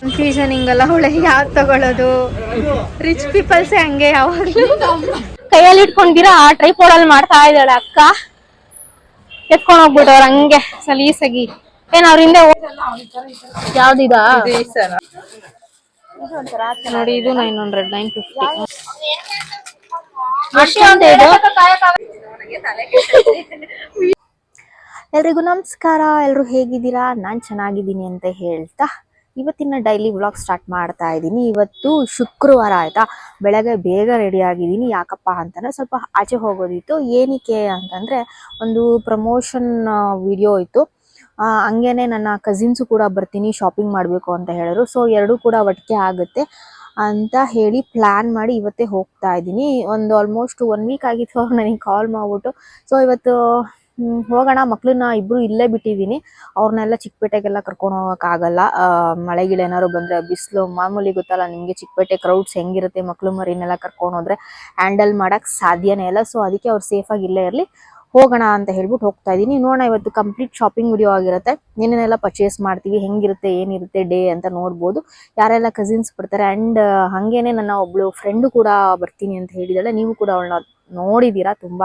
Confusion ಹಿಂಗಲ್ಲ ಅವಳೆ ಯಾವ್ದು ತಗೊಳ್ಳೋದು ರಿಚ್ ಪೀಪಲ್ಸ್ ಹಂಗೆ ಯಾವಾಗ್ಲೂ? ಕೈಯಲ್ಲಿ ಇಟ್ಕೊಂಡಿರಾ ಟ್ರೈಪೋಡ್ ಅಲ್ಲಿ ಮಾಡ್ತಾ ಇದ್ದಾಳೆ ಅಕ್ಕ. ಎತ್ಕೊಂಡ್ ಹೋಗ್ಬಿಟ್ಟವ್ರ ಹಂಗೆ ಸಲೀಸಾಗಿ. ಏನ್ ಅವ್ರ ಹಿಂದೆ ಯಾವ್ದಿದ? ನೋಡಿ ಇದು ನೈನ್ ಹಂಡ್ರೆಡ್ ನೈನ್ ಫಿಫ್ಟಿ ಎಲ್ರಿಗೂ ನಮಸ್ಕಾರ ಎಲ್ಲರೂ ಹೇಗಿದ್ದೀರಾ? ನಾನು ಚೆನ್ನಾಗಿದ್ದೀನಿ ಅಂತ ಹೇಳ್ತಾ ಇವತ್ತಿನ ಡೈಲಿ ವ್ಲಾಗ್ ಸ್ಟಾರ್ಟ್ ಮಾಡ್ತಾ ಇದ್ದೀನಿ. ಇವತ್ತು ಶುಕ್ರವಾರ ಆಯಿತಾ? ಬೆಳಗ್ಗೆ ಬೇಗ ರೆಡಿ ಆಗಿದ್ದೀನಿ. ಯಾಕಪ್ಪ ಅಂತಂದರೆ ಸ್ವಲ್ಪ ಆಚೆ ಹೋಗೋದಿತ್ತು. ಏನಕ್ಕೆ ಅಂತಂದ್ರೆ ಒಂದು ಪ್ರಮೋಷನ್ ವಿಡಿಯೋ ಇತ್ತು. ಹಂಗೇನೆ ನನ್ನ ಕಸಿನ್ಸು ಕೂಡ ಬರ್ತೀನಿ ಶಾಪಿಂಗ್ ಮಾಡಬೇಕು ಅಂತ ಹೇಳಿದ್ರು. ಸೊ ಎರಡೂ ಕೂಡ ಒಟ್ಟಿಗೆ ಆಗುತ್ತೆ ಅಂತ ಹೇಳಿ ಪ್ಲ್ಯಾನ್ ಮಾಡಿ ಇವತ್ತೇ ಹೋಗ್ತಾ ಇದ್ದೀನಿ. ಒಂದು ಆಲ್ಮೋಸ್ಟ್ ಒನ್ ವೀಕ್ ಆಗಿತ್ತು ಅವ್ರು ನನಗೆ ಕಾಲ್ ಮಾಡ್ಬಿಟ್ಟು. ಸೊ ಇವತ್ತು ಹೋಗೋಣ. ಮಕ್ಳನ್ನ ಇಬ್ರು ಇಲ್ಲೇ ಬಿಟ್ಟಿದೀನಿ. ಅವ್ರನ್ನೆಲ್ಲ ಚಿಕ್ಕಪೇಟೆಗೆಲ್ಲ ಕರ್ಕೊಂಡು ಹೋಗೋಕ್ಕಾಗಲ್ಲ. ಮಳೆ ಗಿಡ ಏನಾದ್ರು ಬಂದ್ರೆ ಬಿಸಿಲು ಮಾಮೂಲಿ ಗೊತ್ತಲ್ಲ, ನಿಮಗೆ ಚಿಕ್ಕಪೇಟೆ ಕ್ರೌಡ್ಸ್ ಹೆಂಗಿರುತ್ತೆ ಮಕ್ಳು ಮರಿನೆಲ್ಲ ಕರ್ಕೊಂಡು ಹೋದ್ರೆ ಹ್ಯಾಂಡಲ್ ಮಾಡೋಕ್ಕೆ ಸಾಧ್ಯನೇ ಇಲ್ಲ. ಸೊ ಅದಕ್ಕೆ ಅವ್ರು ಸೇಫಾಗಿ ಇಲ್ಲೇ ಇರಲಿ. ಹೋಗೋಣ ಅಂತ ಹೇಳ್ಬಿಟ್ಟು ಹೋಗ್ತಾ ಇದ್ದೀನಿ ನೋಡೋಣ, ಇವತ್ತು ಕಂಪ್ಲೀಟ್ ಶಾಪಿಂಗ್ ವಿಡಿಯೋ ಆಗಿರುತ್ತೆ. ಏನೇನೆಲ್ಲ ಪರ್ಚೇಸ್ ಮಾಡ್ತೀವಿ. ಹೆಂಗಿರುತ್ತೆ, ಏನಿರುತ್ತೆ ಡೇ ಅಂತ ನೋಡ್ಬೋದು. ಯಾರೆಲ್ಲ ಕಸಿನ್ಸ್ ಬರ್ತಾರೆ ಆ್ಯಂಡ್ ಹಾಗೇನೆ ನನ್ನ ಒಬ್ಳು ಫ್ರೆಂಡು ಕೂಡ ಬರ್ತೀನಿ ಅಂತ ಹೇಳಿದಾಳೆ. ನೀವು ಕೂಡ ಅವಳನ್ನ ನೋಡಿದ್ದೀರಾ ತುಂಬ.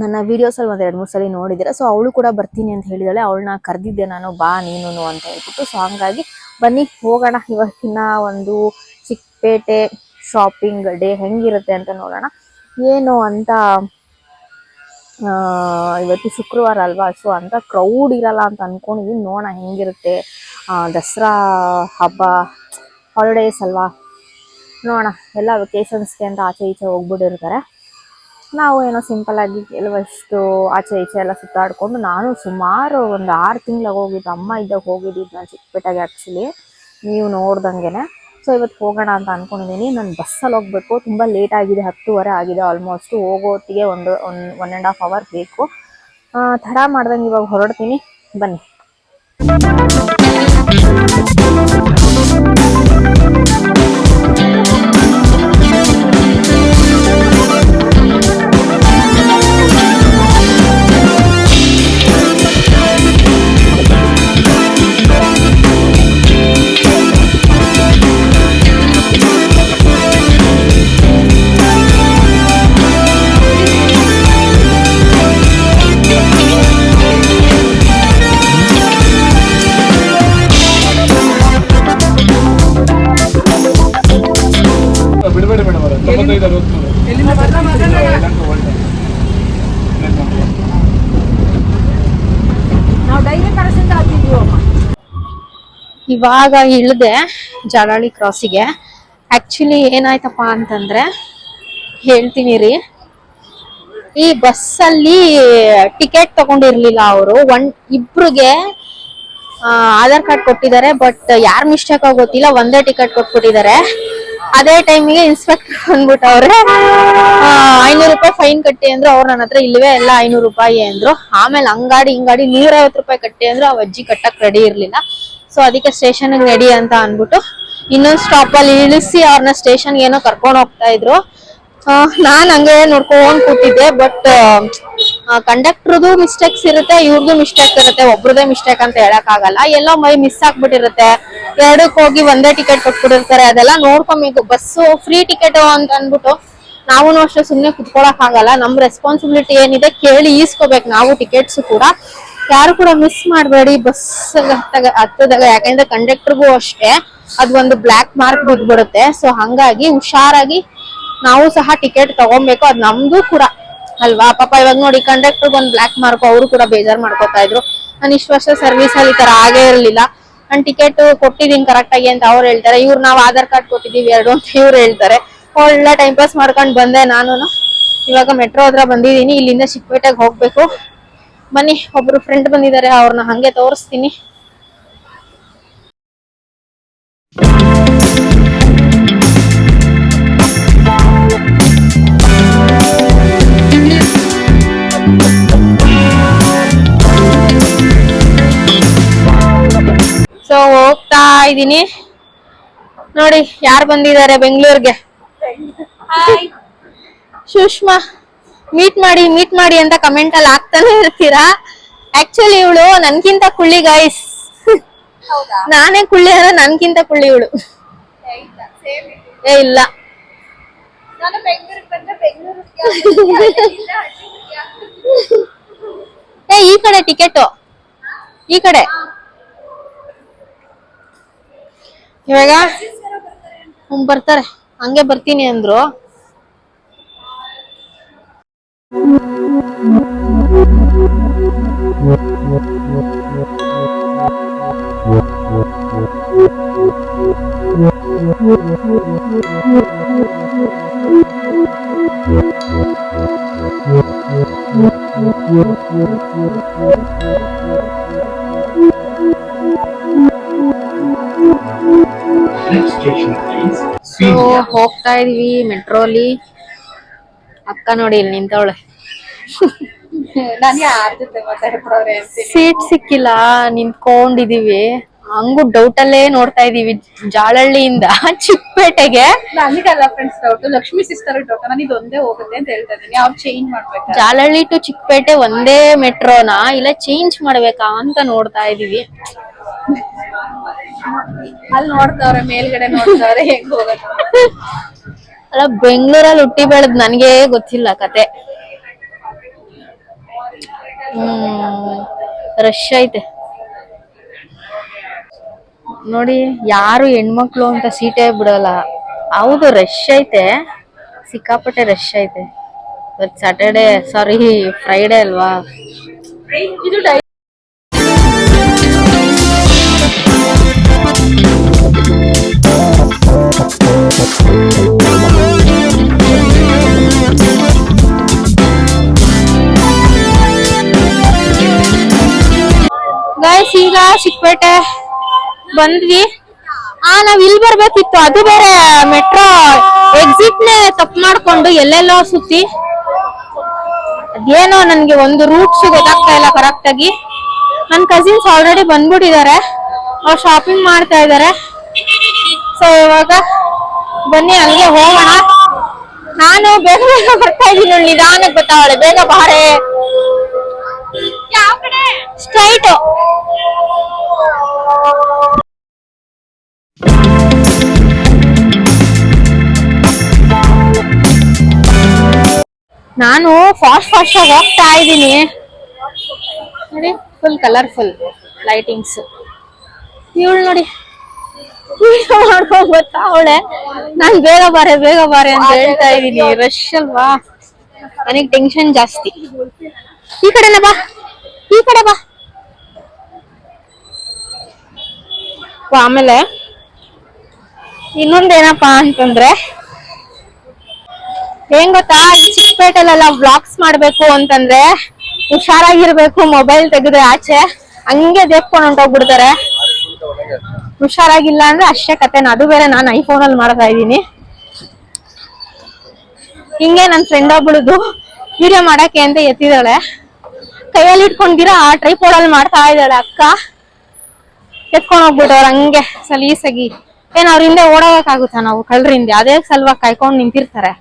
ನನ್ನ ವೀಡಿಯೋಸಲ್ಲಿ ಒಂದು ಎರಡು ಮೂರು ಸಲ ನೋಡಿದ್ದೀರಾ ಸೊ ಅವಳು ಕೂಡ ಬರ್ತೀನಿ ಅಂತ ಹೇಳಿದಾಳೆ. ಅವಳನ್ನ ಕರೆದಿದ್ದೆ ನಾನು, ಬಾ ನೀನು ಅಂತ ಹೇಳ್ಬಿಟ್ಟು ಸೊ ಹಂಗಾಗಿ ಬನ್ನಿ, ಹೋಗೋಣ. ಇವತ್ತಿನ ಒಂದು ಚಿಕ್ಕಪೇಟೆ ಶಾಪಿಂಗ್ ಡೇ ಹೆಂಗಿರುತ್ತೆ ಅಂತ ನೋಡೋಣ. ಏನು ಅಂತ ಇವತ್ತು ಶುಕ್ರವಾರ ಅಲ್ವಾ? ಸೊ ಅಂತ ಕ್ರೌಡ್ ಇರಲ್ಲ ಅಂತ ಅನ್ಕೊಂಡಿದೀನಿ. ನೋಡೋಣ ಹೆಂಗಿರುತ್ತೆ ದಸರಾ ಹಬ್ಬ ಹಾಲಿಡೇಸ್ ಅಲ್ವಾ? ನೋಡೋಣ. ಎಲ್ಲ ವೆಕೇಶನ್ಸ್ಗೆ ಅಂತ ಆಚೆ ಈಚೆ ಹೋಗ್ಬಿಟ್ಟಿರ್ತಾರೆ. ನಾವು ಏನೋ ಸಿಂಪಲ್ ಆಗಿ ಕೆಲವಷ್ಟು ಆಚೆ ಈಚೆ ಎಲ್ಲ ಸುತ್ತಾಡ್ಕೊಂಡು ನಾನು ಸುಮಾರು ಒಂದು ಆರು ತಿಂಗ್ಳಾಗ ಹೋಗಿದ್ದು, ಅಮ್ಮ ಇದ್ದಾಗ ಹೋಗಿದ್ದಿದ್ದು ನಾನು ಚಿಕ್ಕಪೇಟೆಗೆ ಆ್ಯಕ್ಚುಲಿ ನೀವು ನೋಡ್ದಂಗೆನೆ. ಸೊ ಇವತ್ತು ಹೋಗೋಣ ಅಂತ ಅಂದ್ಕೊಂಡಿದ್ದೀನಿ ನಾನು ಬಸ್ಸಲ್ಲಿ ಹೋಗಬೇಕು. ತುಂಬ ಲೇಟ್ ಆಗಿದೆ, ಹತ್ತುವರೆ ಆಗಿದೆ ಆಲ್ಮೋಸ್ಟ್ ಹೋಗೋತ್ತಿಗೆ ಒಂದು one one and half hour ಬೇಕು. ತಡ ಮಾಡ್ದಂಗೆ ಇವಾಗ ಹೊರಡ್ತೀನಿ. ಬನ್ನಿ. ಇವಾಗ ಇಳಿದೆ ಜಾಲಹಳ್ಳಿ ಕ್ರಾಸಿಗೆ ಆಕ್ಚುಲಿ ಏನಾಯ್ತಪ್ಪ ಅಂತಂದ್ರೆ, ಹೇಳ್ತೀನಿ ರೀ. ಈ ಬಸ್ಸಲ್ಲಿ ಟಿಕೆಟ್ ತಗೊಂಡಿರ್ಲಿಲ್ಲ ಅವರು. ಒನ್, ಇಬ್ರಿಗೆ ಆಧಾರ್ ಕಾರ್ಡ್ ಕೊಟ್ಟಿದ್ದಾರೆ ಬಟ್ ಯಾರ್ ಮಿಸ್ಟೇಕ್ ಆಗೋ ಗೊತ್ತಿಲ್ಲ, ಒಂದೇ ಟಿಕೆಟ್ ಕೊಟ್ಬಿಟ್ಟಿದ್ದಾರೆ. ಅದೇ ಟೈಮಿಗೆ ಇನ್ಸ್ಪೆಕ್ಟರ್ ಬಂದ್ಬಿಟ್ಟವ್ರೆ ಐನೂರು ರೂಪಾಯಿ ಫೈನ್ ಕಟ್ಟಿ ಅಂದ್ರು, ಅವ್ರು ನನ್ನ ಹತ್ರ ಇಲ್ಲವೇ, ಎಲ್ಲ ಐನೂರು ರೂಪಾಯಿ ಅಂದ್ರು. ಆಮೇಲೆ ಅಂಗಾಡಿ, ಹಿಂಗಾಡಿ ನೂರೈವತ್ತು ರೂಪಾಯಿ ಕಟ್ಟಿ ಅಂದ್ರು ಅವ್ ಅಜ್ಜಿ ಕಟ್ಟಕ್ ರೆಡಿ ಇರ್ಲಿಲ್ಲ. ಸೊ ಅದಕ್ಕೆ ಸ್ಟೇಷನ್ ರೆಡಿ ಅಂತ ಅನ್ಬಿಟ್ಟು ಇನ್ನೊಂದ್ ಸ್ಟಾಪ್ ಅಲ್ಲಿ ಇಳಿಸಿ ಅವ್ರನ್ನ ಸ್ಟೇಷನ್ ಏನೋ ಕರ್ಕೊಂಡು ಹೋಗ್ತಾ ಇದ್ರು. ನಾನ್ ಹಂಗೆ ನೋಡ್ಕೊಂಡ್ ಕೂತಿದ್ದೆ ಬಟ್ ಕಂಡಕ್ಟರ್ದು ಮಿಸ್ಟೇಕ್ಸ್ ಇರುತ್ತೆ ಇವ್ರದ್ದು ಮಿಸ್ಟೇಕ್ ಇರುತ್ತೆ ಒಬ್ರದೇ ಮಿಸ್ಟೇಕ್ ಅಂತ ಹೇಳಕ್ ಆಗಲ್ಲ ಎಲ್ಲೋ ಮೈ ಮಿಸ್ ಆಗ್ಬಿಟ್ಟಿರುತ್ತೆ. ಎರಡಕ್ಕೆ ಹೋಗಿ ಒಂದೇ ಟಿಕೆಟ್ ಕೊಟ್ಬಿಟ್ಟಿರ್ತಾರೆ. ಅದೆಲ್ಲ ನೋಡ್ಕೊಬೇಕು. ಬಸ್ಸು ಫ್ರೀ ಟಿಕೆಟ್ ಅಂತ ಅನ್ಬಿಟ್ಟು ನಾವು ಅಷ್ಟೇ ಸುಮ್ನೆ ಕುತ್ಕೊಳಕ್ ಆಗಲ್ಲ ನಮ್ ರೆಸ್ಪಾನ್ಸಿಬಿಲಿಟಿ ಏನಿದೆ ಕೇಳಿ ಈಸ್ಕೋಬೇಕು. ನಾವು ಟಿಕೆಟ್ಸ್ ಕೂಡ. ಯಾರು ಕೂಡ ಮಿಸ್ ಮಾಡಬೇಡಿ ಬಸ್ ಹತ್ತದಾಗ, ಯಾಕಂದ್ರೆ ಕಂಡಕ್ಟರ್ಗೂ ಅಷ್ಟೇ, ಅದ್ ಒಂದು ಬ್ಲಾಕ್ ಮಾರ್ಕ್ ಬಿದ್ಬಿಡುತ್ತೆ. ಸೊ ಹಂಗಾಗಿ ಹುಷಾರಾಗಿ ನಾವು ಸಹ ಟಿಕೆಟ್ ತಗೊಬೇಕು, ಅದ್ ನಮ್ದು ಕೂಡ. ಅಲ್ವಾ? ಪಾಪ ಇವಾಗ ನೋಡಿ ಕಂಡಕ್ಟರ್ ಒಂದ್ ಬ್ಲಾಕ್ ಮಾರ್ಕ್ ಅವರು ಕೂಡ ಬೇಜಾರ್ ಮಾಡ್ಕೋತಾ ಇದ್ರು. ನಾನು ಇಷ್ಟು ವರ್ಷ ಸರ್ವಿಸ್ ಅಲ್ಲಿ ಈ ತರ ಆಗೇ ಇರ್ಲಿಲ್ಲ. ನಾನು ಟಿಕೆಟ್ ಕೊಟ್ಟಿದೀನಿ ಕರೆಕ್ಟ್ ಆಗಿ ಅಂತ ಅವ್ರು ಹೇಳ್ತಾರೆ. ಇವ್ರು ನಾವ್ ಆಧಾರ್ ಕಾರ್ಡ್ ಕೊಟ್ಟಿದೀವಿ ಎರಡು ಅಂತ ಇವ್ರು ಹೇಳ್ತಾರೆ. ಒಳ್ಳೆ ಟೈಮ್ ಪಾಸ್ ಮಾಡ್ಕೊಂಡ್ ಬಂದೆ ನಾನು ಇವಾಗ ಮೆಟ್ರೋ ಹತ್ರ ಬಂದಿದೀನಿ. ಇಲ್ಲಿಂದ ಚಿಕ್ಕಪೇಟೆಗೆ ಹೋಗ್ಬೇಕು. ಬನ್ನಿ ಒಬ್ರು ಫ್ರೆಂಡ್ ಬಂದಿದ್ದಾರೆ ಅವ್ರನ್ನ ಹಂಗೆ ತೋರಿಸ್ತೀನಿ. ಸೊ ಹೋಗ್ತಾ ಇದೀನಿ ನೋಡಿ ಯಾರು ಬಂದಿದ್ದಾರೆ ಬೆಂಗಳೂರಿಗೆ? ಸುಷ್ಮಾ. ಮೀಟ್ ಮಾಡಿ ಮೀಟ್ ಮಾಡಿ ಅಂತ ಕಮೆಂಟ್ ಅಲ್ಲಿ ಹಾಕ್ತಾನೆ ಇರ್ತೀರಾ? ಆಕ್ಚುಲಿ ಇವಳು ನನ್ಗಿಂತ ಕುಳ್ಳಿ ಗೈಸ್ ನಾನೇ ಕುಳ್ಳಿ ಅಂದ್ರೆ ನನ್ಗಿಂತ ಕುಳ್ಳಿ ಇವಳು. ಏ ಇಲ್ಲ ಏ ಈ ಕಡೆ ಟಿಕೆಟ್. ಈ ಕಡೆ. ಇವಾಗ ಹ್ಮ್ ಬರ್ತಾರೆ. ಹಂಗೆ ಬರ್ತೀನಿ ಅಂದ್ರು. ಹೋಗ್ತಾ ಇದೀವಿ ಮೆಟ್ರೋಲಿ ಅಕ್ಕ ನೋಡಿ ಇಲ್ಲಿ ನಿಂತವಳೆ. ನಾನು ಯಾರ ಜೊತೆ ಮಾತಾಡ್ತಾವ್ರೆ ಅಂತೀನಿ. ಸೀಟ್ ಸಿಕ್ಕಿಲ್ಲ ನಿಂತ್ಕೊಂಡಿದೀವಿ. ಹಂಗು ಡೌಟ್ ಅಲ್ಲೇ ನೋಡ್ತಾ ಇದೀವಿ ಜಾಳಹಳ್ಳಿಯಿಂದ ಚಿಕ್ಕಪೇಟೆಗೆ. ನನಗಲ್ಲ friends doubt Lakshmi sister doubt ನಾನು ಇದೊಂದೇ ಹೋಗುತ್ತೆ ಅಂತ ಹೇಳ್ತಾ ಅವ್ರು ಚೇಂಜ್ ಮಾಡ್ಬೇಕು? ಜಾಲಹಳ್ಳಿ ಟು ಚಿಕ್ಕಪೇಟೆ ಒಂದೇ ಮೆಟ್ರೋನಾ? ಇಲ್ಲ ಚೇಂಜ್ ಮಾಡ್ಬೇಕಾ ಅಂತ ನೋಡ್ತಾ ಇದೀವಿ. ಅಲ್ಲಿ ನೋಡ್ತಾವ್ರೆ ಮೇಲ್ಗಡೆ ನೋಡ್ತಾವ್ರೆ ಹೆಂಗ್ ಹೋಗೋದು ಅಲ್ಲ ಬೆಂಗಳೂರಲ್ಲಿ ಹುಟ್ಟಿ ಬೆಳೆದ್ ನನ್ಗೆ ಗೊತ್ತಿಲ್ಲ ಕತೆ. ರಶ್ ಐತೆ. ನೋಡಿ, ಯಾರು ಹೆಣ್ಮಕ್ಳು ಅಂತ ಸೀಟೇ ಬಿಡಲ್ಲ. ಹೌದು ರಶ್ ಐತೆ. ಸಿಕ್ಕಾಪಟ್ಟೆ ರಶ್ ಐತೆ. ಇವತ್ತು ಸಾರಿ ಫ್ರೈಡೇ ಅಲ್ವಾ? ಚಿಕ್ಕಪೇಟೆ ಬಂದ್ವಿ. ಆ ನಾವ್ ಇಲ್ಲಿ ಬರ್ಬೇಕಿತ್ತು. ಅದು ಬೇರೆ ಮೆಟ್ರೋ ಎಕ್ಸಿಟ್ ನೇ ತಪ್ಪು ಮಾಡ್ಕೊಂಡು ಎಲ್ಲೆಲ್ಲೋ ಸುತ್ತಿ. ಅದೇನೋ ನನ್ಗೆ ಒಂದು ರೂಟ್ಸ್ ಗೊತ್ತಾಗ್ತಾ ಇಲ್ಲ ಕರೆಕ್ಟ್ ಆಗಿ. ನನ್ ಕಸಿನ್ಸ್ ಆಲ್ರೆಡಿ ಬಂದ್ಬಿಟ್ಟಿದ್ದಾರೆ. ಅವ್ರು ಶಾಪಿಂಗ್ ಮಾಡ್ತಾ ಇದ್ದಾರೆ. ಸೊ ಇವಾಗ ಬನ್ನಿ ಅಲ್ಲಿಗೆ ಹೋಗೋಣ. ನಾನು ಬೇಗ ಬೇಗ ಬರ್ತಾ ಇದೀನಿ ನೋಡಿ ನಿಧಾನಕ್ಕೆ ಬರ್ತಾವಳೆ ಬೇಗ ಬಾರೆ. ಸ್ಟ್ರೈಟ್ ನಾನು ಫಾಸ್ಟ್ ಫಾಸ್ಟ್ ಆಗಿ ಹೋಗ್ತಾ ಇದ್ದೀನಿ. ನೋಡಿ ಫುಲ್ ಕಲರ್ಫುಲ್ ಲೈಟಿಂಗ್ಸ್ ಇವಳು ನೋಡಿ ಮಾಡ್ಕೊಂಡು ಬರ್ತಾ ಅವಳೆ? ನಾನ್ ಬೇಗ ಬಾರೆ ಬೇಗ ಬಾರೆ ಅಂತ ಹೇಳ್ತಾ ಇದೀನಿ ರಶ್ ಅಲ್ವಾ? ನನಗೆ ಟೆನ್ಷನ್ ಜಾಸ್ತಿ. ಈ ಕಡೆನ ಬಾ ಈ ಕಡೆ ಬಾ. ಆಮೇಲೆ ಇನ್ನೊಂದೇನಪ್ಪಾ ಅಂತಂದ್ರೆ ಏನ್ ಗೊತ್ತಾ? ಈ ಚಿಕ್ಕಪೇಟೆಲೆಲ್ಲ ವ್ಲಾಗ್ಸ್ ಮಾಡ್ಬೇಕು ಅಂತಂದ್ರೆ ಹುಷಾರಾಗಿರ್ಬೇಕು ಮೊಬೈಲ್ ತೆಗೆದ್ರೆ ಆಚೆ. ಹಂಗೆ ದೇಪ್ಕೊಂಡು ಹೊಂಟೋಗ್ಬಿಡ್ತಾರೆ. ಹುಷಾರಾಗಿಲ್ಲ ಅಂದ್ರೆ ಅಷ್ಟೇ ಕತೆನ ಅದು ಬೇರೆ, ನಾನು ಐಫೋನ್ ಅಲ್ಲಿ ಮಾಡ್ತಾ ಇದ್ದೀನಿ. ಹಿಂಗೆ ನನ್ ಫ್ರೆಂಡ್ ಒಬ್ಬಳದು ವಿಡಿಯೋ ಮಾಡಕ್ಕೆ ಅಂತ ಎತ್ತಿದಾಳೆ ಕೈಯಲ್ಲಿ ಇಟ್ಕೊಂಡಿರ ಆ ಟ್ರೈಪೋರ್ಡ್ ಅಲ್ಲಿ ಮಾಡ್ತಾ ಇದ್ದಾಳೆ ಅಕ್ಕ. ಎತ್ಕೊಂಡ್ ಹೋಗ್ಬಿಟ್ಟವ್ರ ಹಂಗೆ, ಸಲೀಸಾಗಿ. ಏನ್ ಅವ್ರ ಹಿಂದೆ ಓಡೋಗಕ್ಕಾಗುತ್ತಾ ನಾವು ಕಳ್ರಿಂದ ಅದೇ ಸಲುವಾಗಿ ಕಾಯ್ಕೊಂಡು ನಿಂತಿರ್ತಾರೆ.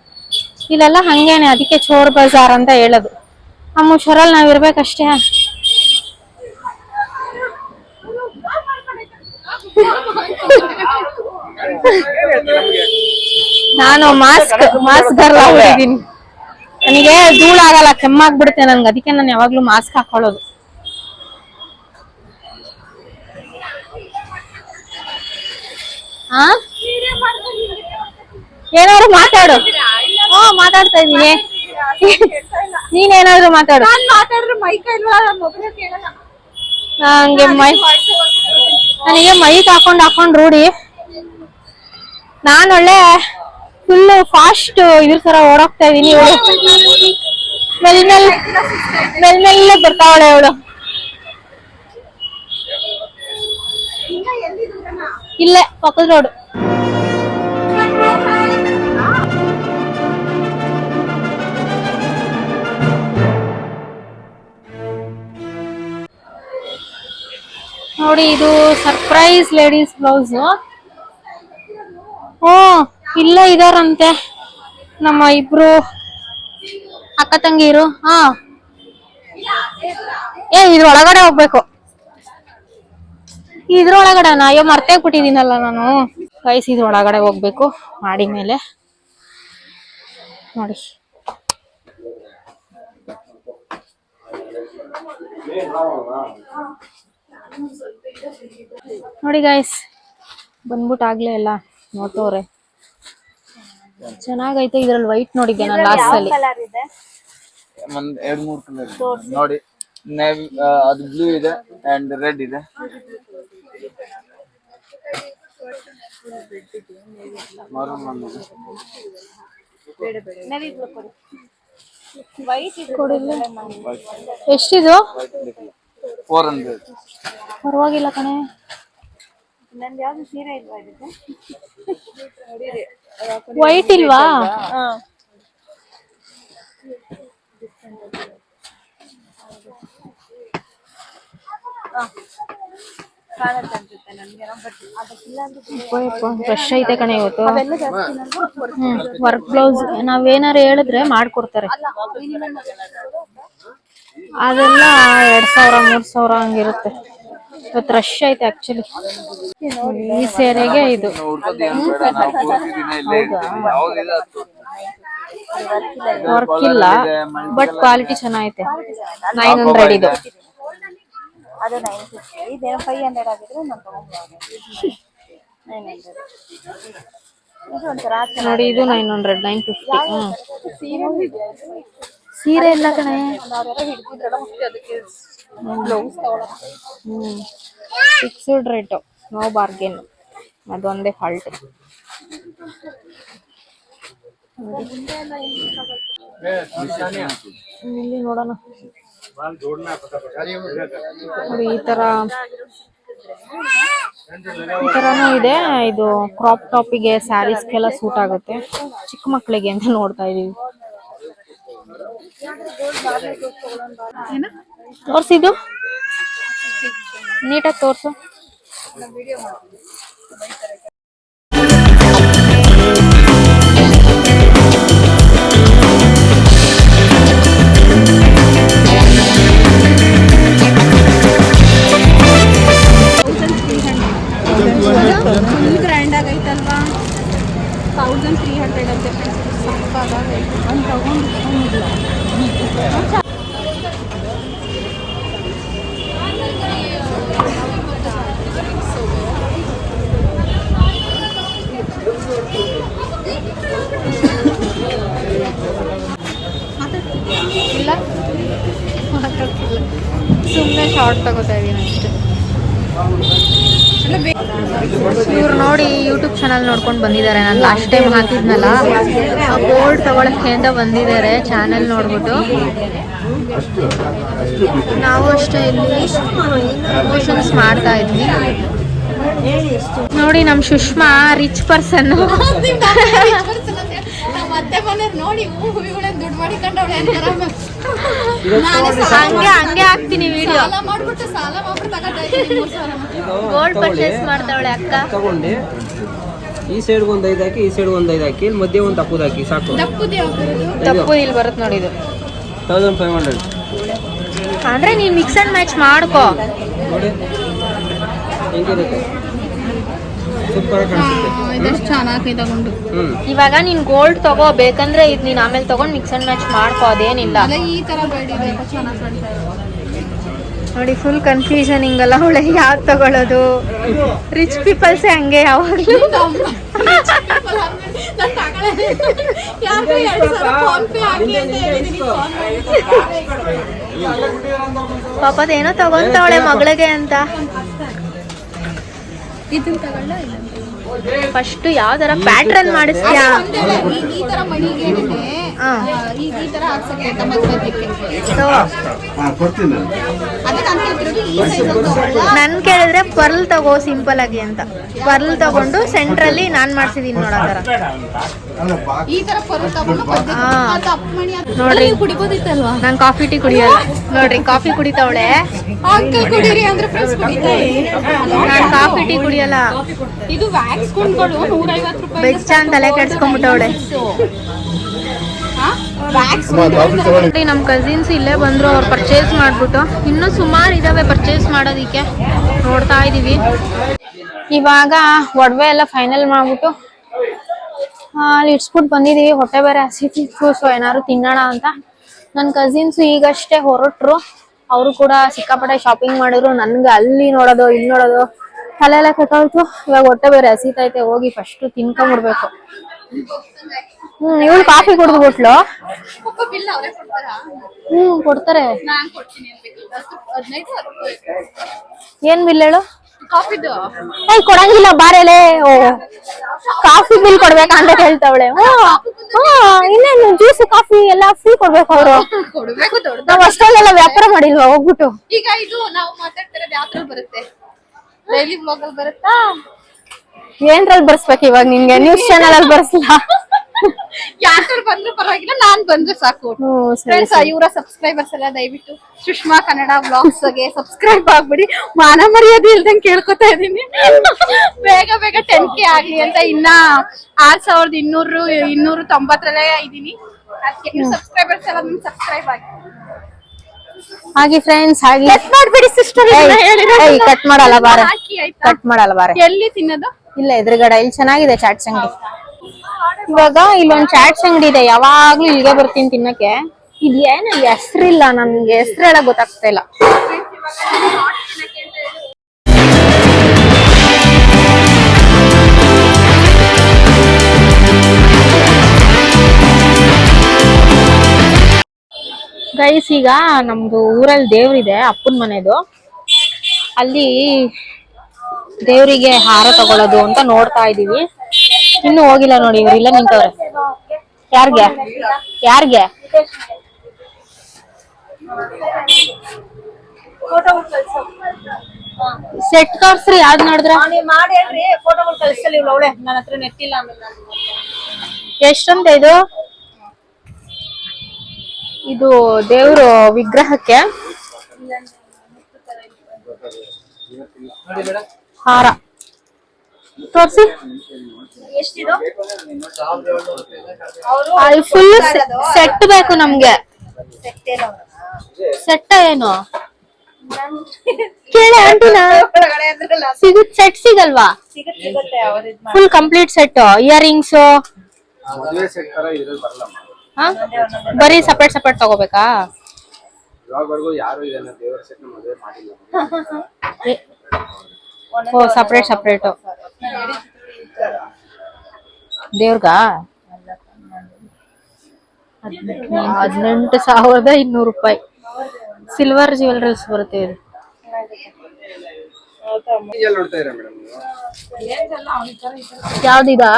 ಇಲ್ಲೆಲ್ಲ ಹಂಗೇನೆ, ಅದಕ್ಕೆ ಚೋರ್ ಬಜಾರ್ ಅಂತ ಹೇಳೋದು. ನಮ್ಮ ಹುಷಾರಲ್ಲಿ ನಾವ್ ಇರ್ಬೇಕಷ್ಟೇ. ನಾನು ಮಾಸ್ಕ್ ಮಾಸ್ಕ್ ಆಗ್ಬಿಟ್ಟಿದೀನಿ ನನಗೆ ಧೂಳಾಗಲ್ಲ ಕೆಮ್ಮಾಗ್ಬಿಡುತ್ತೆ ನನ್ಗೆ. ಅದಕ್ಕೆ ನಾನು ಯಾವಾಗ್ಲೂ ಮಾಸ್ಕ್ ಹಾಕೊಳ್ಳೋದು. ಏನಾದ್ರು ಮಾತಾಡು. ಮಾತಾಡ್ತಾ ಇದೀನಿ ನೀನೇನಾದ್ರು ಮಾತಾಡು. ನಾನ್ ಮಾತಾಡಿದ್ರೆ ಮೈಕ್ ಇಲ್ವಾ? ನಾನು ಮೊಬೈಲ್ ಕೇಳಲ್ಲ. ನಂಗೆ ಮೈ ನನಗೆ ಮೈಕ್ ಹಾಕೊಂಡ್ ಹಾಕೊಂಡ್ ರೂಢಿ. ನಾನ್ ಒಳ್ಳೆ ಫುಲ್ ಫಾಸ್ಟ್ ಇದ್ರ ತರ ಓಡೋಗ್ತಾ ಇದೀನಿ ಇವಳು ಮೆಲ್ ಮೆಲ್ ಮೆಲ್ ಮೆಲ್ಲೆ ಬರ್ತಾವಳೆ ಅವಳು. ಇಲ್ಲೇ ಪಕ್ಕದ ರೋಡ್ ನೋಡಿ, ಇದು ಸರ್ಪ್ರೈಸ್ ಲೇಡೀಸ್ ಬ್ಲೌಸ್ ಓ, ಇಲ್ಲ ಇದಾರಂತೆ. ನಮ್ಮ ಇಬ್ರು ಅಕ್ಕ ತಂಗಿರು. ಹಾ. ಏ ಇದ್ರ ಒಳಗಡೆ ಹೋಗ್ಬೇಕು. ಇದ್ರೊಳಗಡೆ ಅಯ್ಯೋ, ಮರ್ತೇ ಬಿಟ್ಟಿದ್ದೀನಲ್ಲ ನಾನು. ಕೈಸಿ ಇದ್ರ ಒಳಗಡೆ ಹೋಗ್ಬೇಕು. ಮಾಡಿ ಮೇಲೆ. ನೋಡಿ. ನೋಡಿ ಗಾಯ್ಸ್ ಬಂದ್ಬಿಟ್ಟು ಆಗ್ಲೇ ಎಲ್ಲ ನೋಡ್ತವ್ರೆ. ಚೆನ್ನಾಗೈತೆ ಇದ್ರಲ್ಲಿ ವೈಟ್ ನೋಡಿದ್ದೆ ನಾನು ಲಾಸ್ಟ್ ಅಲ್ಲಿ. ಒಂದ್ ಎರಡ್ ಮೂರ್ ಕಲರ್ ನೋಡಿ ನೇವಿ ಅದು ಬ್ಲೂ ಇದೆ ಅಂಡ್ ರೆಡ್ ಇದೆ. ಎಷ್ಟಿದು? ಫೋರ್ ಹಂಡ್ರೆಡ್ ಪರವಾಗಿಲ್ಲ ಕಣೆ. ವೈಟ್ ಇಲ್ವಾ ಫ್ರೆಶ್ ಐತೆ ಕಣೆ ಇವತ್ತು. ವರ್ಕ್ ಬ್ಲೌಸ್ ನಾವೇನಾರು ಹೇಳಿದ್ರೆ ಮಾಡ್ಕೊಡ್ತಾರೆ. ಅದೆಲ್ಲ ಎರಡ್ ಸಾವಿರ ಮೂರ್ ಸಾವಿರ ಹಂಗಿರುತ್ತೆ. ಇವತ್ತು ರಶ್ ಐತೆ ಆಕ್ಚುಲಿ ಈ ಸೀರೆಗೆ ಇದು. ವರ್ಕ್ ಇಲ್ಲ ಬಟ್ ಕ್ವಾಲಿಟಿ ಚೆನ್ನಾಗೈತೆ. ನೈನ್ ಹಂಡ್ರೆಡ್ ಇದು. ಅದು ನೈನ್ ಫಿಫ್ಟಿ ಇದೇನೋ ಫೈವ್ ಹಂಡ್ರೆಡ್ ಆಗಿದ್ರೆ ನಾನು ತಗೊಂಡ್ಬೋದು ನೈನ್ ಹಂಡ್ರೆಡ್ ಇದು ಒಂಥರ ನೋಡಿ ಇದು nine hundred nine fifty hmm ಸೀರೆ ಎಲ್ಲ ಕಣೆ. Hmm. Fixed rate no bargain ಅದೊಂದೇ ಫಾಲ್ಟ್ ಇಲ್ಲಿ ನೋಡೋಣ. ನೋಡಿ, ಈ ತರ ಈ ತರನೂ ಇದೆ. ಇದು ಕ್ರಾಪ್ ಟಾಪಿಗೆ ಸ್ಯಾರೀಸ್ಗೆಲ್ಲ ಸೂಟ್ ಆಗುತ್ತೆ. ಚಿಕ್ಕ ಮಕ್ಕಳಿಗೆ ಅಂತ ನೋಡ್ತಾ ಇದೀವಿ. ತೋರ್ಸಿದು ನೀಟಾಗಿ ತೋರ್ಸು. ಇಲ್ಲ. ಸುಮ್ಮನೆ ಶಾರ್ಟ್ ತಗೋತಾ ಇದೀನಿ ಅಷ್ಟೇ. ಇವ್ರು ನೋಡಿ ಯೂಟ್ಯೂಬ್ ಚಾನಲ್ ನೋಡ್ಕೊಂಡು ಬಂದಿದ್ದಾರೆ. ನಾನು ಲಾಸ್ಟ್ ಟೈಮ್ ಹಾಕಿದ್ನಲ್ಲ ಬೋರ್ಡ್ ತಗೊಳಕ್ಕೆ ಅಂತ ಬಂದಿದ್ದಾರೆ ಚಾನೆಲ್ ನೋಡ್ಬಿಟ್ಟು. ನಾವು ಅಷ್ಟೇ ಇಲ್ಲಿ ಪ್ರಮೋಷನ್ಸ್ ಮಾಡ್ತಾ ಇದ್ವಿ. ನೋಡಿ ನಮ್ ಸುಷ್ಮಾ ರಿಚ್ ಪರ್ಸನ್ ಹಂಗೆ ಹಂಗೆ ಹಾಕ್ತೀನಿ ವಿಡಿಯೋ ಗೋಲ್ಡ್ ಪರ್ಚೇಸ್ ಮಾಡ್ತಾವಳೆ ಅಕ್ಕ. ತಗೊಂಡು. ಈ ಸೈಡ್ ಒಂದ್ ಐದು ಹಾಕಿ ಈ ಸೈಡ್ ಒಂದ್ ಐದು ಹಾಕಿ. ಇಲ್ಲಿ ಮಧ್ಯೆ ಒಂದು ತಪ್ಪುದು ಹಾಕಿ ಸಾಕು. ತಪ್ಪು ಇಲ್ಲಿ ಬರುತ್ತೆ ನೋಡಿ ಇದು. ತೌಸಂಡ್ ಫೈವ್ ಹಂಡ್ರೆಡ್ ಅಂದ್ರೆ ನೀನ್ ಮಿಕ್ಸ್ ಅಂಡ್ ಮ್ಯಾಚ್ ಮಾಡ್ಕೋ. ಹೆಂಗಿರುತ್ತೆ? ಸೂಪರ್ ಇದಷ್ಟು ತಗೊಂಡು. ಇವಾಗ ನೀನ್ ಗೋಲ್ಡ್ ತಗೋ ಬೇಕಂದ್ರೆ ಇದು ನೀನ್ ಆಮೇಲೆ ತಗೊಂಡು ಮಿಕ್ಸ್ ಅಂಡ್ ಮ್ಯಾಚ್ ಮಾಡ್ಕೋ ಅದೇನಿಲ್ಲ. ಅಲ್ಲ ಈ ತರ ಚೆನ್ನಾಗಿ ಕಾಣ್ತಾ ನೋಡಿ ಫುಲ್ ಕನ್ಫ್ಯೂಷನ್ ಹಿಂಗಲ್ಲ ಅವಳೆ ತಗೊಳ್ಳೋದು ರಿಚ್ ಪೀಪಲ್ಸೇ ಹಂಗೆ ಯಾವಾಗ್ಲೂ. ಪಾಪದ ಏನೋ ತಗೊಂತವಳೆ ಮಗಳಿಗೆ ಅಂತ. ಇದನ್ನ ತಗೊಳ್ಳ ಇಲ್ಲ? ಫಸ್ಟ್ ಯಾವ್ದಾರ ಪ್ಯಾಟ್ರನ್ ಮಾಡಿಸ್ತೀಯಾ? ಈ- ತರ ಮಣಿಗೆ ಏನಿದೆ ಈ ಈ ತರ ಹಾಕ್ಸಕ್ಕೆ ಅಂತ ಮದ್ವೆದಕ್ಕೆ ತಗೋ. ಅದೇ ನಾನು ಕೇಳ್ತಿರೋದು ಈ ಸೈಜ್ ತಗೊಳ್ಳ ನನ್ ಕೇಳಿದ್ರೆ ಪರ್ಲ್ ತಗೋ ಸಿಂಪಲ್ ಆಗಿ ಅಂತ. ಪರ್ಲ್ ತಗೊಂಡು ಸೆಂಟ್ರಲ್ಲಿ ನಾನ್ ಮಾಡ್ಸಿದೀನಿ ನೋಡೋತರ ಈ ತರ ನೋಡ್ರಿ. ಕುಡಿಬೋದಿತ್ತಲ್ವಾ? ನಾನ್ ಕಾಫಿ ಟೀ ಕುಡಿಯಲ್ಲ. ನೋಡ್ರಿ ಕಾಫಿ ಕುಡಿತಾವಳೆ. ಕುಡಿರಿ ಕುಡೀರಿ ಅಂದ್ರೆ ನಾನ್ ಕಾಫಿ ಟೀ ಕುಡಿಯಲ್ಲ. ಇದು ವ್ಯಾಕ್ಸ್ ಕೊಂಡ್ಗಳು ನೂರೈವತ್ತು ರೂಪಾಯಿ ಬೆಚ್ಚ ತಲೆ ಕೆಡ್ಸ್ಕೊಂಡ್ಬಿಟ್ಟವಳೆ. ಹಾ? ನಮ್ಮ ಕಸಿನ್ಸ್ ಇಲ್ಲೇ ಬಂದ್ರು ಅವ್ರು ಪರ್ಚೇಸ್ ಮಾಡ್ಬಿಟ್ಟು. ಇನ್ನೂ ಸುಮಾರು ಇದಾವೆ ಪರ್ಚೇಸ್ ಮಾಡೋದಿಕ್ಕೆ. ನೋಡ್ತಾ ಇದೀವಿ. ಇವಾಗ ಒಡವೆ ಎಲ್ಲ ಫೈನಲ್ ಮಾಡ್ಬಿಟ್ಟು ಅಲ್ಲಿ ಇಟ್ಸ್ಬಿಟ್ಟು ಬಂದಿದೀವಿ. ಹೊಟ್ಟೆ ಬೇರೆ ಹಸಿತಿತ್ತು ಸೊ ಏನಾದ್ರು ತಿನ್ನೋಣ ಅಂತ. ನನ್ನ ಕಸಿನ್ಸ್ ಈಗಷ್ಟೇ ಹೊರಟ್ರು. ಅವರು ಕೂಡ ಸಿಕ್ಕಾಪಟ್ಟೆ ಶಾಪಿಂಗ್ ಮಾಡಿದ್ರು. ನನ್ಗೆ ಅಲ್ಲಿ ನೋಡೋದು ಇಲ್ಲಿ ನೋಡೋದು. ತಲೆ ಎಲ್ಲ ಕಟ್ಟೋಯ್ತು ಇವಾಗ ಹೊಟ್ಟೆ ಬೇರೆ ಹಸಿತೈತೆ. ಹೋಗಿ ಫಸ್ಟ್ ತಿನ್ಕೊಂಬಿಡ್ಬೇಕು ಹ್ಮ್ ಇವಳು ಕಾಫಿ ಕುಡಿದು ಬಿಟ್ಲು. ಹ್ಮ್ ಕೊಡ್ತಾರೆ. ಏನ್ ಬಿಲ್ ಹೇಳು? ಏಯ್ ಕೊಡಂಗಿಲ್ಲ ಬಾರೇಲೆ. ಓ ಕಾಫಿ ಬಿಲ್ ಕೊಡ್ಬೇಕಂತ ಅಂತ ಹೇಳ್ತಾವಳೆ ಇನ್ನೇನು ಜ್ಯೂಸ್ ಕಾಫಿ ಎಲ್ಲ ಫ್ರೀ ಕೊಡ್ಬೇಕು ಅವರು. ನಾವು ಅಷ್ಟೊಂದೆಲ್ಲ ವ್ಯಾಪಾರ ಮಾಡಿಲ್ವಾ ಹೋಗ್ಬಿಟ್ಟು? ಈಗ ಇದು ನಾವು ಮಾತಾಡ್ತಿರೋದು ಬರುತ್ತೆ? ಡೈಲಿ ಬ್ಲಾಗ್ ಅಲ್ಲಿ ಬರುತ್ತಾ? ಏನ್ರಲ್ಲಿ ಬರ್ಸ್ಬೇಕು ಇವಾಗ ನಿನ್ಗೆ? ನ್ಯೂಸ್ ಚಾನಲ್ ಅಲ್ಲಿ ಬರ್ಸ್ಲಾ? ಯಾರು ಬಂದ್ರು ಪರವಾಗಿಲ್ಲ ನಾನ್ ಬಂದ್ರೆ ಸಾಕು. ಫ್ರೆಂಡ್ಸ್ ಇವರ ಸಬ್ಸ್ಕ್ರೈಬರ್ಸ್ ಎಲ್ಲ ದಯವಿಟ್ಟು ಸುಷ್ಮಾ ಕನ್ನಡ ಬ್ಲಾಗ್ಸ್ಗೆ ಸಬ್ಸ್ಕ್ರೈಬ್ ಆಗ್ಬಿಡಿ. ಮಾನ ಮರ್ಯಾದೆ ಇಲ್ದಂಗ್ ಕೇಳ್ಕೊತಾ ಇದೀನಿ. ಬೇಗ ಬೇಗ ಟೆನ್ ಕೆ ಆಗ್ಲಿ ಅಂತ ಇನ್ನ ಆರ್ ಸಾವಿರದ ಇನ್ನೂರು ಇನ್ನೂರು ತೊಂಬತ್ತರಲ್ಲೇ ಇದೀನಿ. ಅದಕ್ಕೆ ನೀವು ಸಬ್ಸ್ಕ್ರೈಬರ್ಸ್ ಎಲ್ಲ ನಿಮ್ ಸಬ್ಸ್ಕ್ರೈಬ್ ಆಗಿ. ಹಾಗೆ ಫ್ರೆಂಡ್ಸ್ ಹಾಗೆ ಮಾಡ್ಬಿಡಿ ಸಿಸ್ಟರ್ ಕಟ್ ಮಾಡಲ್ಲ ಬಾರ. ಕಟ್ ಮಾಡಲ್ಲ ಬಾರ. ಎಲ್ಲಿ ತಿನ್ನೋದು? ಇಲ್ಲ ಎದುರುಗಡೆ ಇಲ್ಲಿ ಚೆನ್ನಾಗಿದೆ ಅಂಗಡಿ ಇವಾಗ ಇಲ್ಲೊಂದ್ ಚಾಟ್ಸ್ ಅಂಗಡಿ ಇದೆ ಯಾವಾಗ್ಲೂ ಇಲ್ಲಿಗೆ ಬರ್ತೀನಿ ತಿನ್ನಕ್ಕೆ. ಇದು ಏನು ಹೆಸ್ರಿಲ್ಲ ನನ್ಗೆ ಹೆಸ್ರು ಹೇಳ ಗೊತ್ತಾಗ್ತಾ ಇಲ್ಲ. ಗೈಸ್ ಈಗ ನಮ್ದು ಊರಲ್ಲಿ ದೇವ್ರಿದೆ ಅಪ್ಪನ ಮನೆದು. ಅಲ್ಲಿ ದೇವರಿಗೆ ಹಾರ ತಗೊಳ್ಳೋದು ಅಂತ ನೋಡ್ತಾ ಇದೀವಿ. ಇನ್ನು ಹೋಗಿಲ್ಲ ನೋಡಿ ಇವ್ರು ಇಲ್ಲ ನಿಂತವ್ರೆ. ಯಾರ್ಗೆ? ಯಾರ್ಗೆ? ಸೆಟ್ ತೋರ್ಸ್ರಿ ಯಾವ್ದು ನೋಡಿದ್ರ? ಎಷ್ಟೊಂದ ಮಾಡಿ ಹೇಳ್ರಿ ಫೋಟೋಗಳು ಕಳಿಸಲಿ ಅವಳೆ. ನನ್ನ ಹತ್ರ ನೆಟ್ ಇಲ್ಲ ಆಮೇಲೆ ನಾನು ಎಷ್ಟಂತ ಇದು? ಇದು ದೇವ್ರು ವಿಗ್ರಹಕ್ಕೆ ಹಾರ. ತೋರ್ಸಿ. ಎಷ್ಟಿದು? ಫುಲ್ ಸೆಟ್ ಬೇಕು ನಮ್ಗೆ. ಸೆಟ್ ಏನು. ಕೇಳಿ ಆಂಟಿನ ಒಳಗಡೆ ಅಂದ್ರಲ್ಲ ಸಿಗುತ್ ಸೆಟ್ ಸಿಗಲ್ವಾ? ಸಿಗುತ್ತೆ ಸಿಗುತ್ತೆ ಫುಲ್ ಕಂಪ್ಲೀಟ್ ಸೆಟ್ ಇಯರಿಂಗ್ಸ್ ಬರೀ ಸಪರೇಟ್ ಸಪರೇಟ್ ತಗೋಬೇಕಾ? ಓ ಸಪರೇಟ್ ಸಪರೇಟ್ ದೇವ್ರಗ? ಹದಿನೆಂಟು ಸಾವಿರದ ಇನ್ನೂರು ರೂಪಾಯಿ. ಸಿಲ್ವರ್ ಜ್ಯುವೆಲ್ರೀಸ್ ಬರುತ್ತೆ ಇದು. ಯಾವ್ದಿದಾ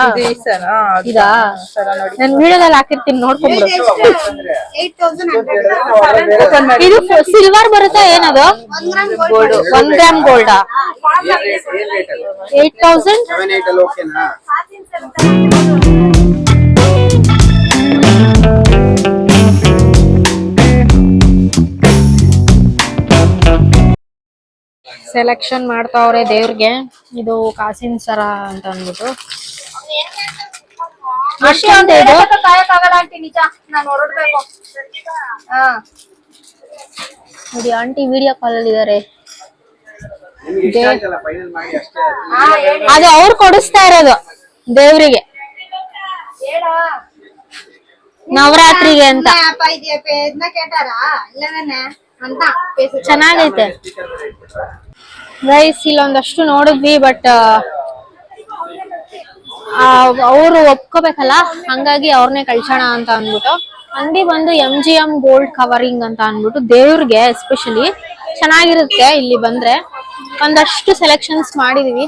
ಇದಾ? ನಾನು ವಿಡಿಯೋದಲ್ಲಿ ಹಾಕಿರ್ತೀನಿ ನೋಡ್ಕೊಂಡ್ಬಿಡು ಇದು ಸಿಲ್ವರ್ ಬರುತ್ತಾ ಏನದು? ಒನ್ ಗ್ರಾಮ್ ಗೋಲ್ಡಾ ಏಟ್ ತೌಸಂಡ್? ಸೆಲೆಕ್ಷನ್ ಮಾಡ್ತಾವ್ರೆ ದೇವ್ರಿಗೆ. ಇದು ಕಾಸಿನ ಸರ ಅಂತ ಅಂದ್ಬಿಟ್ಟು. ಅಷ್ಟೇ ಅಂತ ಇದು ಕಾಯಕ್ಕಾಗಲ್ಲ ಆಂಟಿ ನಿಜ. ನಾನು ಹೊರಡ್ಬೇಕು. ಹಾ. ನೋಡಿ ಆಂಟಿ ವಿಡಿಯೋ ಕಾಲ್ ಅಲ್ಲಿ ಇದಾರೆ. ಅದೇ ಇಷ್ಟ ಆಯ್ತಲ್ಲ ಫೈನಲ್ ಮಾಡಿ ಅಷ್ಟೇ. ಅದು. ಅದು ಅವ್ರು ಕೊಡಿಸ್ತಾ ಇರೋದು. ದೇವ್ರಿಗೆ. ನವರಾತ್ರಿಗೆ ಅಂತ. ಚೆನ್ನಾಗೈತೆ. ಗೈಸ್ ಇಲ್ಲೊಂದಷ್ಟು ನೋಡಿದ್ವಿ ಬಟ್ ಅವರು ಒಪ್ಕೋಬೇಕಲ್ಲ? ಹಂಗಾಗಿ ಅವ್ರನ್ನೇ ಕಳ್ಸೋಣ ಅಂತ ಅಂದ್ಬಿಟ್ಟು. ಅಂಗಡಿ ಬಂದು M G M gold covering ಅಂತ ಅಂದ್ಬಿಟ್ಟು ದೇವ್ರಿಗೆ ಎಸ್ಪೆಷಲಿ ಚೆನ್ನಾಗಿರುತ್ತೆ ಇಲ್ಲಿ ಬಂದ್ರೆ. ಒಂದಷ್ಟು ಸೆಲೆಕ್ಷನ್ಸ್ ಮಾಡಿದೀವಿ.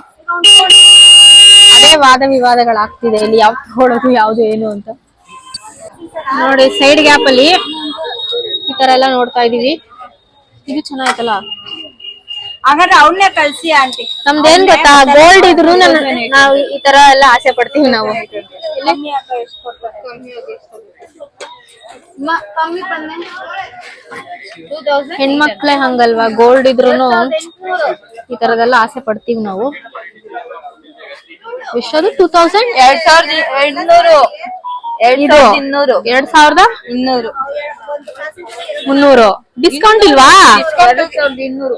ಅದೇ ವಾದ ವಿವಾದಗಳಾಗ್ತಿದೆ. ಇಲ್ಲಿ ಯಾವ್ದು ತಗೊಳ್ಳೋದು ಯಾವ್ದು ಏನು ಅಂತ. ನೋಡಿ ಸೈಡ್ ಗ್ಯಾಪ್ ಅಲ್ಲಿ ಈ ತರ ಎಲ್ಲ ನೋಡ್ತಾ ಇದೀವಿ ಇದು ಚೆನ್ನಾಯ್ತಲ್ಲ? ಹಾಗಾದ್ರೆ ಅವನ್ನೇ ಕಳ್ಸಿ ಆಂಟಿ. ನಮ್ದೇನ್ ಗೊತ್ತಾ? ಗೋಲ್ಡ್ ಇದ್ರು ನಾವು ಈ ತರ ಎಲ್ಲ ಆಸೆ ಪಡ್ತೀವಿ ನಾವು. ಹೆಣ್ಮಕ್ಳೇ ಹಂಗಲ್ವಾ? ಗೋಲ್ಡ್ ಇದ್ರು ಈ ತರದೆಲ್ಲ ಆಸೆ ಪಡ್ತೀವಿ ನಾವು. ಎಷ್ಟದು ಟೂ ತೌಸಂಡ್ ಎರಡ್ ಸಾವಿರದ ಎಂಟ್ನೂರು ಇದು ಇನ್ನೂರು. ಎರಡ್ ಸಾವಿರದ ಇನ್ನೂರು. ಮುನ್ನೂರು. ಡಿಸ್ಕೌಂಟ್ ಇಲ್ವಾ? ಎರಡು ಸಾವಿರದ ಇನ್ನೂರು.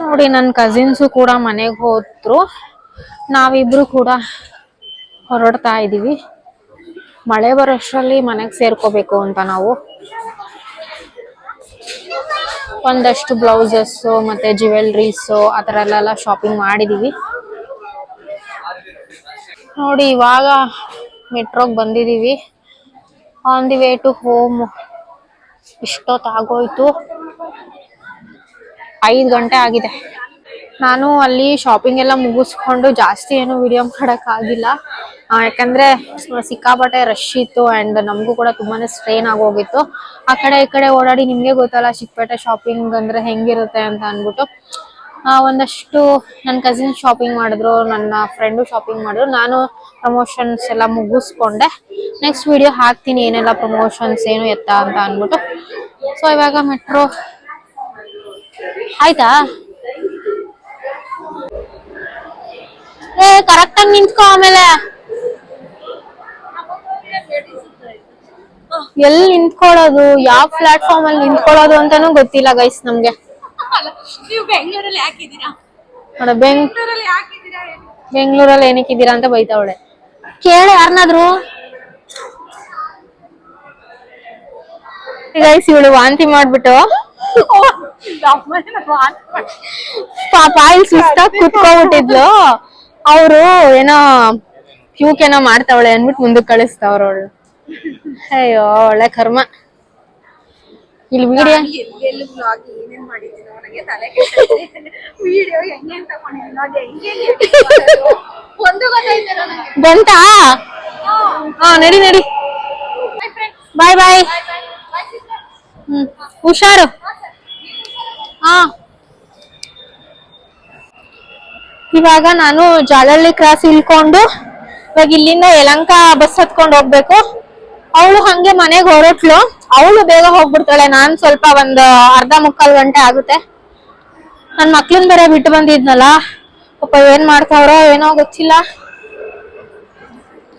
ನೋಡಿ ನನ್ನ ಕಸಿನ್ಸ್ ಕೂಡ ಮನೆಗೆ ಹೋದ್ರು. ನಾವಿಬ್ರು ಕೂಡ ಹೊರಡ್ತಾ ಇದೀವಿ. ಮಳೆ ಬರೋಷ್ಟರಲ್ಲಿ ಮನೆಗೆ ಸೇರ್ಕೋಬೇಕು ಅಂತ ನಾವು. ಒಂದಷ್ಟು ಬ್ಲೌಸಸ್, ಮತ್ತೆ ಜ್ಯುವೆಲ್ರೀಸ್ ಆ ಥರ ಎಲ್ಲ ಶಾಪಿಂಗ್ ಮಾಡಿದೀವಿ. ನೋಡಿ, ಇವಾಗ ಮೆಟ್ರೋಗೆ ಬಂದಿದೀವಿ. On the way to home ಇಷ್ಟೊತ್ತಾಗೋಯ್ತು. ಐದು ಗಂಟೆ ಆಗಿದೆ. ನಾನು ಅಲ್ಲಿ ಶಾಪಿಂಗ್ ಎಲ್ಲ ಮುಗಿಸ್ಕೊಂಡು ಜಾಸ್ತಿ ಏನು ವಿಡಿಯೋ ಮಾಡೋಕ್ಕಾಗಿಲ್ಲ ಯಾಕಂದ್ರೆ, ಸಿಕ್ಕಾಪಟ್ಟೆ ರಶ್ ಇತ್ತು ಅಂಡ್ ನಮಗೂ ಕೂಡ ತುಂಬಾನೇ ಸ್ಟ್ರೈನ್ ಆಗೋಗಿತ್ತು. ಆ ಕಡೆ ಈ ಕಡೆ ಓಡಾಡಿ ನಿಮಗೆ ಗೊತ್ತಲ್ಲ ಚಿಕ್ಕಪೇಟೆ ಶಾಪಿಂಗ್ ಅಂದ್ರೆ ಹೆಂಗಿರುತ್ತೆ ಅಂತ ಅಂದ್ಬಿಟ್ಟು. ಒಂದಷ್ಟು ನನ್ನ ಕಸಿನ್ ಶಾಪಿಂಗ್ ಮಾಡಿದ್ರು, ನನ್ನ ಫ್ರೆಂಡು ಶಾಪಿಂಗ್ ಮಾಡಿದ್ರು. ನಾನು ಪ್ರಮೋಷನ್ಸ್ ಎಲ್ಲ ಮುಗಿಸ್ಕೊಂಡೆ. ನೆಕ್ಸ್ಟ್ ವಿಡಿಯೋ ಹಾಕ್ತೀನಿ, ಏನೆಲ್ಲ ಪ್ರಮೋಷನ್ಸ್ ಏನು ಎತ್ತ ಅಂತ ಅಂದ್ಬಿಟ್ಟು. ಸೊ ಇವಾಗ ಮೆಟ್ರೋ ಆಯ್ತಾ? ಏ ಕರೆಕ್ಟ್ ಆಗಿ ನಿಂತ್ಕೋ ಆಮೇಲೆ. ಎಲ್ಲಿ ನಿಂತ್ಕೊಳ್ಳೋದು? ಯಾವ ಪ್ಲಾಟ್ಫಾರ್ಮ್ ಅಲ್ಲಿ ನಿಂತ್ಕೊಳ್ಳೋದು ಅಂತಾನೂ ಗೊತ್ತಿಲ್ಲ ಗೈಸ್ ನಮ್ಗೆ. ಬೆಂಗಳೂರಲ್ಲಿ ಏನಕ್ಕಿದ್ದೀರಾ ಅಂತ ಬೈತಾವಳೆ. ಕೇಳಿ ಯಾರನ್ನಾದ್ರು ಗೈಸ್ ಇವಳು ವಾಂತಿ ಮಾಡ್ಬಿಟ್ಟು. ಪಾಪ ಇಲ್ಲಿ ಸುಸ್ತಾಗಿ ಕುತ್ಕೊಂಡ್ಬಿಟ್ಟಿದ್ಲು ಅವರು ಏನೋ ಪ್ಯೂಕ್ ಏನೋ ಮಾಡ್ತಾವಳೆ ಅನ್ಬಿಟ್ಟು ಮುಂದಕ್ಕೆ ಕಳಿಸ್ತಾವ್ರ ಅವಳು. ಅಯ್ಯೋ ಒಳ್ಳೆ ಕರ್ಮ. ಇಲ್ಲಿ ವಿಡಿಯೋ ಬಂತಾ? ಹಾ. ನಡಿ ನಡಿ. ಬಾಯ್ ಬಾಯ್ ಹ್ಮ್ ಹುಷಾರು. ಹಾ. ಇವಾಗ ನಾನು ಜಾಲಹಳ್ಳಿ ಕ್ರಾಸ್ ಇಳ್ಕೊಂಡು, ಇವಾಗ ಇಲ್ಲಿಂದ ಯಲಂಕ ಬಸ್ ಹತ್ಕೊಂಡು ಹೋಗ್ಬೇಕು. ಅವಳು ಹಂಗೆ ಮನೆಗೆ ಹೊರಟ್ಲು. ಅವಳು ಬೇಗ ಹೋಗ್ಬಿಡ್ತಾಳೆ. ನಾನ್ ಸ್ವಲ್ಪ ಒಂದ್ ಅರ್ಧ ಮುಕ್ಕಾಲ್ ಗಂಟೆ ಆಗುತ್ತೆ. ನನ್ ಮಕ್ಳನ್ ಬೇರೆ ಬಿಟ್ಟು ಬಂದಿದ್ನಲ್ಲ, ಪಾಪ ಏನ್ ಮಾಡ್ತಾವ್ರೋ ಏನೋ ಗೊತ್ತಿಲ್ಲ.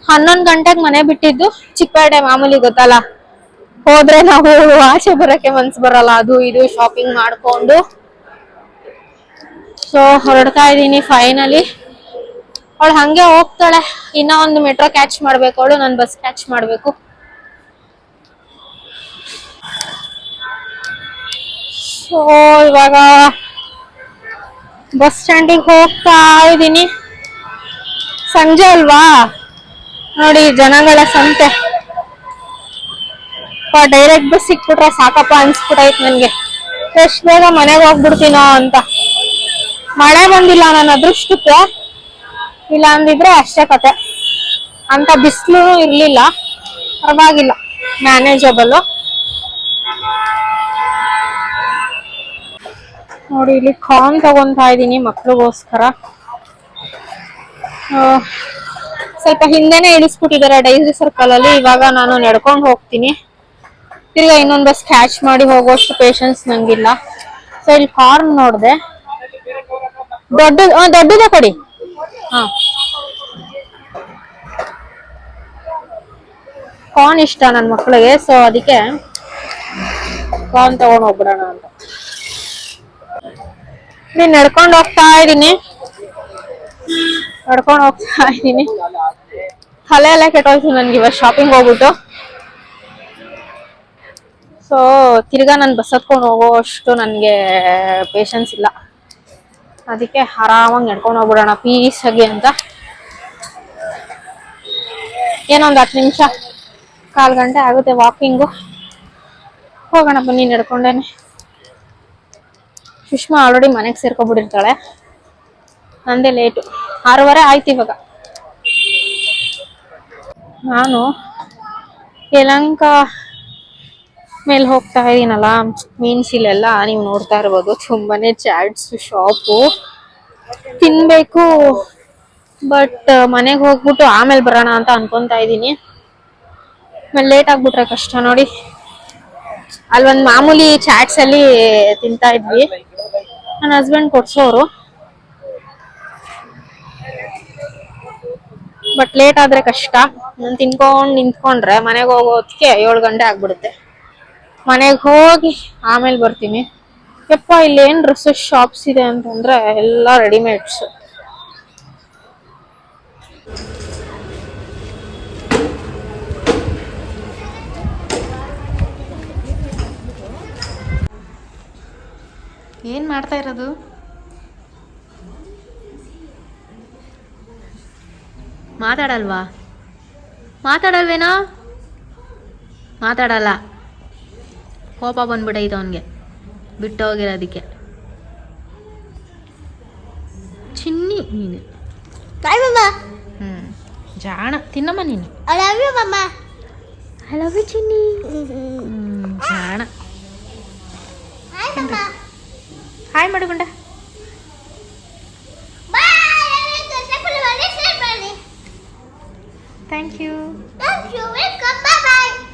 ಹನ್ನೊಂದ್ ಗಂಟೆಗೆ ಮನೆ ಬಿಟ್ಟಿದ್ದು ಚಿಕ್ಕಪೇಟೆ ಮಾಮೂಲಿ ಗೊತ್ತಲ್ಲ. ಹೋದ್ರೆ ನಾವು ಆಚೆ ಬರಕ್ಕೆ ಮನ್ಸ್ ಬರಲ್ಲ. ಅದು ಇದು ಶಾಪಿಂಗ್ ಮಾಡ್ಕೊಂಡು. ಸೊ ಹೊರಡ್ತಾ ಇದ್ದೀನಿ ಫೈನಲಿ ಅವಳು ಹಂಗೆ ಹೋಗ್ತಾಳೆ. ಇನ್ನೂ ಒಂದು ಮೆಟ್ರೋ ಕ್ಯಾಚ್ ಮಾಡಬೇಕು. ಅವಳು ನಾನು ಬಸ್ ಕ್ಯಾಚ್ ಮಾಡಬೇಕು. ಸೊ ಇವಾಗ ಬಸ್ ಸ್ಟ್ಯಾಂಡಿಗೆ ಹೋಗ್ತಾ ಇದ್ದೀನಿ. ಸಂಜೆ ಅಲ್ವಾ? ನೋಡಿ ಜನಗಳ ಸಂತೆ. ಡೈರೆಕ್ಟ್ ಬಸ್ ಸಿಕ್ಬಿಟ್ರೆ ಸಾಕಪ್ಪ ಅನ್ಸ್ಬಿಟ್ಟೈತ್ ನನಗೆ. ಎಷ್ಟು ಬೇಗ ಮನೆಗೆ ಹೋಗ್ಬಿಡ್ತೀನೋ ಅಂತ. ಮಳೆ ಬಂದಿಲ್ಲ ನನ್ನ ಅದೃಷ್ಟಕ್ಕೆ ಇಲ್ಲ ಅಂದಿದ್ರೆ ಅಷ್ಟೇ ಕತೆ. ಅಂತ ಬಿಸಿಲು ಇರ್ಲಿಲ್ಲ. ಪರವಾಗಿಲ್ಲ. ಮ್ಯಾನೇಜಬಲ್ ನೋಡಿ, ಇಲ್ಲಿ ಕಾರ್ನ್ ತಗೊಂತಾ ಇದೀನಿ ಮಕ್ಳಿಗೋಸ್ಕರ. ಸ್ವಲ್ಪ ಹಿಂದೆನೆ ಇಳಿಸ್ಬಿಟ್ಟಿದ್ದಾರೆ ಡೈರಿ ಸರ್ಕಲ್ ಅಲ್ಲಿ. ಇವಾಗ ನಾನು ನಡ್ಕೊಂಡು ಹೋಗ್ತೀನಿ. ತಿರ್ಗಾ ಇನ್ನೊಂದ್ ಬಸ್ ಕ್ಯಾಚ್ ಮಾಡಿ ಹೋಗೋಷ್ಟು ಪೇಶನ್ಸ್ ನಂಗಿಲ್ಲ. ಸೊ ಇಲ್ಲಿ ಕಾರ್ನ್ ನೋಡ್ದೆ. ದೊಡ್ಡ ದೊಡ್ಡದೇ ಕೊಡಿ. ಹಾ. ಕಾರ್ನ್ ಇಷ್ಟ ನನ್ನ ಮಕ್ಕಳಿಗೆ ಸೊ ಅದಕ್ಕೆ ಕಾರ್ನ್ ತಗೊಂಡ್ ಹೋಗ್ಬಿಡೋಣ ಅಂತ. ನೀನ್ ನಡ್ಕೊಂಡು ಹೋಗ್ತಾ ಇದೀನಿ ನಡ್ಕೊಂಡು ಹೋಗ್ತಾ ಇದ್ದೀನಿ. ತಲೆ ಎಲ್ಲ ಕೆಟ್ಟೋಯ್ತು ನನ್ಗೆ ಇವತ್ತು ಶಾಪಿಂಗ್ ಹೋಗ್ಬಿಟ್ಟು. ಸೊ ತಿರ್ಗಾ ನಾನು ಬಸ್ ಹತ್ಕೊಂಡು ಹೋಗೋ ಅಷ್ಟು ನನಗೆ ಪೇಷನ್ಸ್ ಇಲ್ಲ. ಅದಕ್ಕೆ ಆರಾಮಾಗಿ ನಡ್ಕೊಂಡು ಹೋಗ್ಬಿಡೋಣ ಪೀಸಾಗಿ ಅಂತ. ಏನೊಂದು ಹತ್ತು ನಿಮಿಷ, ಕಾಲು ಗಂಟೆ ಆಗುತ್ತೆ ವಾಕಿಂಗು ಹೋಗೋಣ ಬನ್ನಿ ನಡ್ಕೊಂಡೇನೆ. ಸುಷ್ಮಾ ಆಲ್ರೆಡಿ ಮನೆಗೆ ಸೇರ್ಕೊಬಿಟ್ಟಿರ್ತಾಳೆ. ನಂದೇ ಲೇಟು ಆರೂವರೆ ಆಯ್ತು ಇವಾಗ. ನಾನು ಯಲಂಕ ಮೇಲೆ ಹೋಗ್ತಾ ಇದೀನಲ್ಲ ಮೀನ್ಸ್ ಇಲ್ಲೆಲ್ಲ ನೀವು ನೋಡ್ತಾ ಇರ್ಬೋದು, ತುಂಬಾನೇ ಚಾಟ್ಸ್ ಶಾಪು ತಿನ್ಬೇಕು ಬಟ್ ಮನೆಗೆ ಹೋಗ್ಬಿಟ್ಟು ಆಮೇಲೆ ಬರೋಣ ಅಂತ ಅನ್ಕೊಂತ ಇದೀನಿ. ಆಮೇಲೆ ಲೇಟ್ ಆಗ್ಬಿಟ್ರೆ ಕಷ್ಟ ನೋಡಿ. ಅಲ್ಲೊಂದ್ ಮಾಮೂಲಿ ಚಾಟ್ಸ್ ಅಲ್ಲಿ ತಿಂತಾ ಇದ್ವಿ. ನನ್ನ ಹಸ್ಬೆಂಡ್ ಕೊಡ್ಸೋರು. ಬಟ್ ಲೇಟ್ ಆದ್ರೆ ಕಷ್ಟ. ನಾನು ತಿನ್ಕೊಂಡ್ ನಿಂತ್ಕೊಂಡ್ರೆ ಮನೆಗೆ ಹೋಗೋದಕ್ಕೆ ಏಳು ಗಂಟೆ ಆಗ್ಬಿಡುತ್ತೆ. ಮನೆಗೆ ಹೋಗಿ ಆಮೇಲೆ ಬರ್ತೀನಿ. ಯಪ್ಪ ಇಲ್ಲಿ ಏನು ಡ್ರೆಸ್ಸಸ್ ಶಾಪ್ಸ್ ಇದೆ ಅಂತಂದ್ರೆ ಎಲ್ಲ ರೆಡಿಮೇಡ್ಸ್ ಏನು ಮಾಡ್ತಾ ಇರೋದು? ಮಾತಾಡಲ್ವಾ? ಮಾತಾಡಲ್ವೇನೋ? ಮಾತಾಡಲ್ಲ. ಕೋಪ ಬಂದ್ಬಿಟೈತೆ ಅವನಿಗೆ. ಬಿಟ್ಟು ಹೋಗಿರೋದಕ್ಕೆ. ಚಿನ್ನಿ ನೀನು. ಹ್ಞೂ ಜಾಣ. ತಿನ್ನಮ್ಮ ನೀನು. ಐ ಲವ್ ಯು ಚಿನ್ನಿ. ಜಾಣ. ಹಾಯ್ ಮಾಡಿಕೊಂಡ Thank you. Thank you. Welcome. Bye bye.